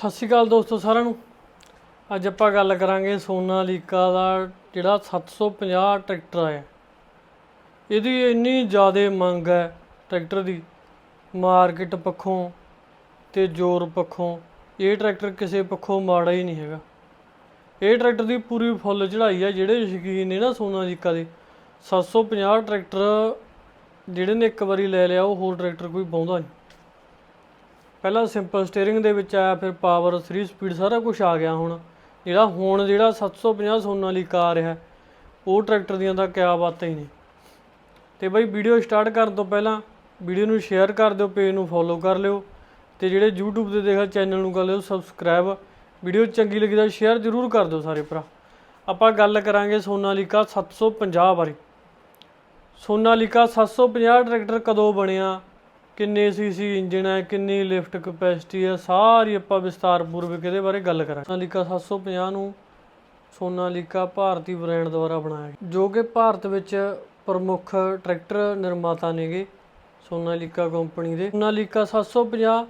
ਸਤਿ ਸ਼੍ਰੀ ਅਕਾਲ ਦੋਸਤੋ ਸਾਰਿਆਂ ਨੂੰ। ਅੱਜ ਆਪਾਂ ਗੱਲ ਕਰਾਂਗੇ ਸੋਨਾਲੀਕਾ ਦਾ ਜਿਹੜਾ 750 ਟਰੈਕਟਰ ਹੈ ਇਹਦੀ ਇੰਨੀ ਜ਼ਿਆਦਾ ਮੰਗ ਹੈ ਟਰੈਕਟਰ ਦੀ। ਮਾਰਕੀਟ ਪੱਖੋਂ ਤੇ ਜ਼ੋਰ ਪੱਖੋਂ ਇਹ ਟਰੈਕਟਰ ਕਿਸੇ ਪੱਖੋਂ ਮਾੜਾ ਹੀ ਨਹੀਂ ਹੈਗਾ। ਇਹ ਟਰੈਕਟਰ ਦੀ ਪੂਰੀ ਫੁੱਲ ਚੜਾਈ ਹੈ ਜਿਹੜੇ ਸ਼ੌਕੀਨ ਨੇ ਨਾ ਸੋਨਾਲੀਕਾ ਦੇ। 750 ਟਰੈਕਟਰ ਜਿਹੜੇ ਨੇ ਇੱਕ ਵਾਰੀ ਲੈ ਲਿਆ, ਉਹ ਹੋਰ ਟਰੈਕਟਰ ਕੋਈ ਪਾਉਂਦਾ ਨਹੀਂ। ਪਹਿਲਾਂ ਸਿੰਪਲ ਸਟੀਅਰਿੰਗ ਦੇ ਵਿੱਚ ਆਇਆ, ਫਿਰ ਪਾਵਰ 3 ਸਪੀਡ ਸਾਰਾ ਕੁਝ ਆ ਗਿਆ ਹੁਣ। ਜਿਹੜਾ ਹੁਣ ਜਿਹੜਾ 750 ਸੋਨਾਲੀਕਾ ਆ ਰਿਹਾ ਉਹ ਟਰੈਕਟਰ ਦੀਆਂ ਤਾਂ ਕਿਆ ਬਾਤਾਂ ਹੀ ਨੇ। ਤੇ ਬਈ ਵੀਡੀਓ ਸਟਾਰਟ ਕਰਨ ਤੋਂ ਪਹਿਲਾਂ ਵੀਡੀਓ ਨੂੰ ਸ਼ੇਅਰ ਕਰ ਦਿਓ ਪੇਜ ਨੂੰ ਫੋਲੋ ਕਰ ਲਿਓ। ਤੇ ਜਿਹੜੇ YouTube ਤੇ ਦੇਖਾ ਚੈਨਲ ਨੂੰ ਕਰ ਲਿਓ ਸਬਸਕ੍ਰਾਈਬ ਵੀਡੀਓ ਚੰਗੀ ਲੱਗੀ ਤਾਂ ਸ਼ੇਅਰ ਜ਼ਰੂਰ ਕਰ ਦਿਓ ਸਾਰੇ ਭਰਾ। ਆਪਾਂ ਗੱਲ ਕਰਾਂਗੇ ਸੋਨਾਲੀਕਾ 750 ਬਾਰੇ। ਸੋਨਾਲੀਕਾ 750 ਟਰੈਕਟਰ ਕਦੋਂ ਬਣਿਆ? ਕਿੰਨੇ ਸੀਸੀ ਇੰਜਨ ਹੈ, ਕਿੰਨੀ ਲਿਫਟ ਕਪੈਸਿਟੀ ਹੈ, ਸਾਰੀ ਆਪਾਂ ਵਿਸਤਾਰਪੂਰਵਕ ਇਹਦੇ ਬਾਰੇ ਗੱਲ ਕਰਾਂਗੇ। ਸੋਨਾਲੀਕਾ 750 ਨੂੰ ਸੋਨਾਲੀਕਾ ਭਾਰਤੀ ਬ੍ਰਾਂਡ ਦੁਆਰਾ ਬਣਾਇਆ ਗਿਆ। ਜੋ ਕਿ ਭਾਰਤ ਵਿੱਚ ਪ੍ਰਮੁੱਖ ਟਰੈਕਟਰ ਨਿਰਮਾਤਾ ਨੇਗੇ ਸੋਨਾਲੀਕਾ ਕੰਪਨੀ ਦੇ। ਸੋਨਾਲੀਕਾ 750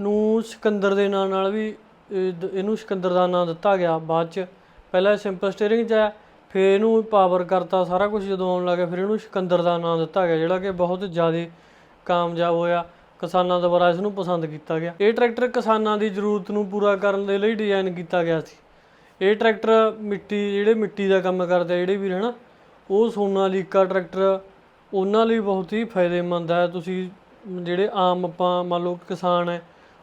ਨੂੰ ਸਿਕੰਦਰ ਦੇ ਨਾਂ ਨਾਲ ਵੀ ਇਹ ਦ- ਇਹਨੂੰ ਸਿਕੰਦਰ ਦਾ ਨਾਂ ਦਿੱਤਾ ਗਿਆ। ਬਾਅਦ ਚ ਪਹਿਲਾਂ ਇਹ ਸਿੰਪਲ ਸਟੀਅਰਿੰਗ ਚ ਆਇਆ, ਫਿਰ ਇਹਨੂੰ ਪਾਵਰ ਕਰਤਾ, ਸਾਰਾ ਕੁਝ ਜਦੋਂ ਆਉਣ ਲੱਗਾ, ਫਿਰ ਇਹਨੂੰ ਸਿਕੰਦਰ ਦਾ ਨਾਂ ਦਿੱਤਾ ਗਿਆ, ਜਿਹੜਾ ਕਿ ਬਹੁਤ ਜ਼ਿਆਦਾ ਕਾਮਯਾਬ ਹੋਇਆ। ਕਿਸਾਨਾਂ ਦੁਆਰਾ ਇਸ ਨੂੰ ਪਸੰਦ ਕੀਤਾ ਗਿਆ। ਇਹ ਟਰੈਕਟਰ ਕਿਸਾਨਾਂ ਦੀ ਜ਼ਰੂਰਤ ਨੂੰ ਪੂਰਾ ਕਰਨ ਦੇ ਲਈ ਡਿਜ਼ਾਈਨ ਕੀਤਾ ਗਿਆ ਸੀ। ਇਹ ਟਰੈਕਟਰ ਮਿੱਟੀ, ਜਿਹੜੇ ਮਿੱਟੀ ਦਾ ਕੰਮ ਕਰਦੇ ਜਿਹੜੇ ਵੀਰ, ਹਨਾ, ਉਹ ਸੋਨਾਲੀਕਾ ਟਰੈਕਟਰ, ਉਹਨਾਂ ਲਈ ਬਹੁਤ ਹੀ ਫਾਇਦੇਮੰਦ ਹੈ। ਤੁਸੀਂ ਜਿਹੜੇ ਆਮ ਆਪਾਂ ਮੰਨ ਲਓ ਕਿਸਾਨ ਹੈ,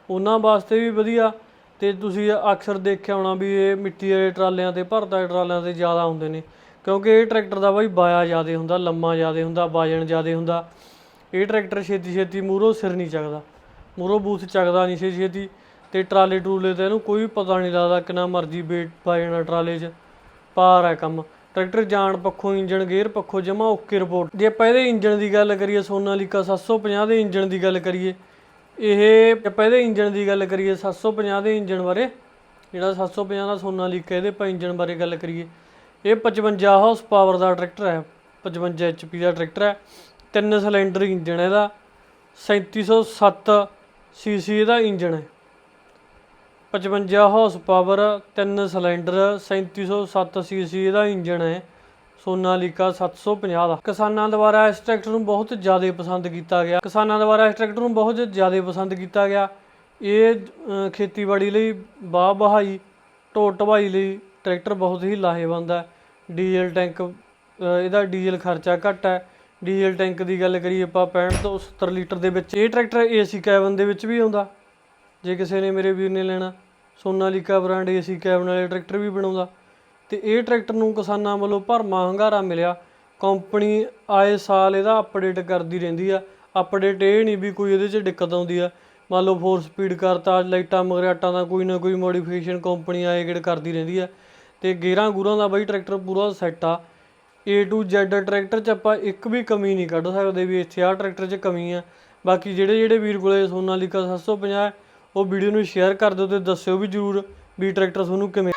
ਉਹਨਾਂ ਵਾਸਤੇ ਵੀ ਵਧੀਆ। ਤੇ ਤੁਸੀਂ ਅਕਸਰ ਦੇਖਿਆ ਹੋਣਾ ਵੀ ਇਹ ਮਿੱਟੀ ਵਾਲੇ ਟਰਾਲਿਆਂ ਤੇ, ਭਰਤਾ ਟਰਾਲਿਆਂ ਤੇ ਜ਼ਿਆਦਾ ਹੁੰਦੇ ਨੇ। ਕਿਉਂਕਿ ਇਹ ਟਰੈਕਟਰ ਦਾ ਬਾਈ ਬਾਇਆ ਜ਼ਿਆਦਾ ਹੁੰਦਾ, ਲੰਮਾ ਜ਼ਿਆਦਾ ਹੁੰਦਾ ਵਜਨ ਜ਼ਿਆਦਾ ਹੁੰਦਾ। ਇਹ ਟਰੈਕਟਰ ਛੇਤੀ ਛੇਤੀ ਮੂਹਰੋਂ ਸਿਰ ਨਹੀਂ ਚੱਕਦਾ, ਮੂਹਰੋਂ ਬੂਥ ਚੱਕਦਾ ਨਹੀਂ ਛੇਤੀ ਛੇਤੀ ਤੇ ਟਰਾਲੇ ਟਰੂਲੇ ਤੇ ਇਹਨੂੰ ਕੋਈ ਪਤਾ ਨਹੀਂ ਲੱਗਦਾ ਕਿੰਨਾ ਮਰਜ਼ੀ ਵੇਟ ਪਾ ਜਾਣਾ ਟਰਾਲੇ 'ਚ ਪਾਰ ਹੈ ਕੰਮ। ਟਰੈਕਟਰ ਜਾਣ ਪੱਖੋਂ ਇੰਜਨ ਗੇਅਰ ਪੱਖੋਂ ਜਮਾ ਓਕੇ ਰਿਪੋਰਟ ਜੇ ਆਪਾਂ ਇਹਦੇ ਇੰਜਨ ਦੀ ਗੱਲ ਕਰੀਏ ਸੋਨਾਲੀਕਾ 750 ਦੇ ਇੰਜਨ ਦੀ ਗੱਲ ਕਰੀਏ, ਇਹ ਜੇ ਆਪਾਂ ਇਹਦੇ ਇੰਜਨ ਦੀ ਗੱਲ ਕਰੀਏ 750 ਦੇ ਇੰਜਨ ਬਾਰੇ, ਜਿਹੜਾ 750 ਦਾ ਸੋਨਾਲੀਕਾ ਇਹਦੇ ਆਪਾਂ ਇੰਜਨ ਬਾਰੇ ਗੱਲ ਕਰੀਏ, ਇਹ 55 ਹਾਰਸ ਪਾਵਰ ਦਾ ਟਰੈਕਟਰ ਹੈ 55 HP ਦਾ ਟਰੈਕਟਰ ਹੈ। ਤਿੰਨ ਸਿਲੰਡਰ ਇੰਜਨ ਹੈ ਇਹਦਾ 3707 ਸੀਸੀ ਇਹਦਾ ਇੰਜਣ ਹੈ। 55 ਹਾਰਸ ਪਾਵਰ ਤਿੰਨ ਸਿਲੰਡਰ 3707 ਸੀਸੀ ਇਹਦਾ ਇੰਜਣ ਹੈ। ਸੋਨਾਲੀਕਾ 750 ਦਾ। ਕਿਸਾਨਾਂ ਦੁਆਰਾ ਇਸ ਟਰੈਕਟਰ ਨੂੰ ਬਹੁਤ ਜ਼ਿਆਦਾ ਪਸੰਦ ਕੀਤਾ ਗਿਆ। ਕਿਸਾਨਾਂ ਦੁਆਰਾ ਇਸ ਟਰੈਕਟਰ ਨੂੰ ਬਹੁਤ ਜ਼ਿਆਦਾ ਪਸੰਦ ਕੀਤਾ ਗਿਆ। ਇਹ ਖੇਤੀਬਾੜੀ ਲਈ ਬਾਹ ਬਹਾਈ ਢੋ ਢਵਾਈ ਲਈ ਟਰੈਕਟਰ ਬਹੁਤ ਹੀ ਲਾਹੇਵੰਦ ਹੈ। ਡੀਜ਼ਲ ਟੈਂਕ ਇਹਦਾ ਡੀਜ਼ਲ ਖਰਚਾ ਘੱਟ ਹੈ। ਡੀਜ਼ਲ ਟੈਂਕ ਦੀ ਗੱਲ ਕਰੀਏ ਆਪਾਂ 65 ਤੋਂ 70 ਲੀਟਰ ਦੇ ਵਿੱਚ। ਇਹ ਟਰੈਕਟਰ ਏਸੀ ਕੈਬਨ ਦੇ ਵਿੱਚ ਵੀ ਆਉਂਦਾ। ਜੇ ਕਿਸੇ ਨੇ ਮੇਰੇ ਵੀਰ ਨੇ ਲੈਣਾ, ਸੋਨਾਲੀਕਾ ਬ੍ਰਾਂਡ ਏਸੀ ਕੈਬਨ ਵਾਲੇ ਟਰੈਕਟਰ ਵੀ ਬਣਾਉਂਦਾ। ਤੇ ਇਹ ਟਰੈਕਟਰ ਨੂੰ ਕਿਸਾਨਾਂ ਵੱਲੋਂ ਭਰਮਾ ਹੰਗਾਰਾ ਮਿਲਿਆ। ਕੰਪਨੀ ਆਏ ਸਾਲ ਇਹਦਾ ਅਪਡੇਟ ਕਰਦੀ ਰਹਿੰਦੀ ਆ। ਅਪਡੇਟ ਇਹ ਨਹੀਂ ਵੀ ਕੋਈ ਇਹਦੇ 'ਚ ਦਿੱਕਤ ਆਉਂਦੀ ਆ। ਮੰਨ ਲਓ 4 ਸਪੀਡ ਕਰਤਾ, ਲਾਈਟਾਂ ਮਗਰਾਟਾਂ ਦਾ ਕੋਈ ਨਾ ਕੋਈ ਮੋਡੀਫਿਕੇਸ਼ਨ ਕੰਪਨੀ ਆਏ ਗੇੜ ਕਰਦੀ ਰਹਿੰਦੀ ਆ। ਤੇ ਗੇਰਾਂ ਗੂਰਾਂ ਦਾ ਬਾਈ ਟਰੈਕਟਰ ਪੂਰਾ ਸੈੱਟ ਆ। A to Z ਟਰੈਕਟਰ 'ਚ ਆਪਾਂ ਇੱਕ ਵੀ ਕਮੀ ਨਹੀਂ ਕੱਢ ਸਕਦੇ ਵੀ ਇੱਥੇ ਆਹ ਟਰੈਕਟਰ 'ਚ ਕਮੀ ਆ। ਬਾਕੀ ਜਿਹੜੇ ਜਿਹੜੇ ਵੀਰ ਕੋਲੇ ਸੋਨਾਲੀਕਾ 750 ਹੈ, ਉਹ ਵੀਡੀਓ ਨੂੰ ਸ਼ੇਅਰ ਕਰ ਦਿਓ ਤੇ ਦੱਸਿਓ ਵੀ ਜਰੂਰ ਵੀ ਟਰੈਕਟਰ ਤੁਹਾਨੂੰ ਕਿਵੇਂ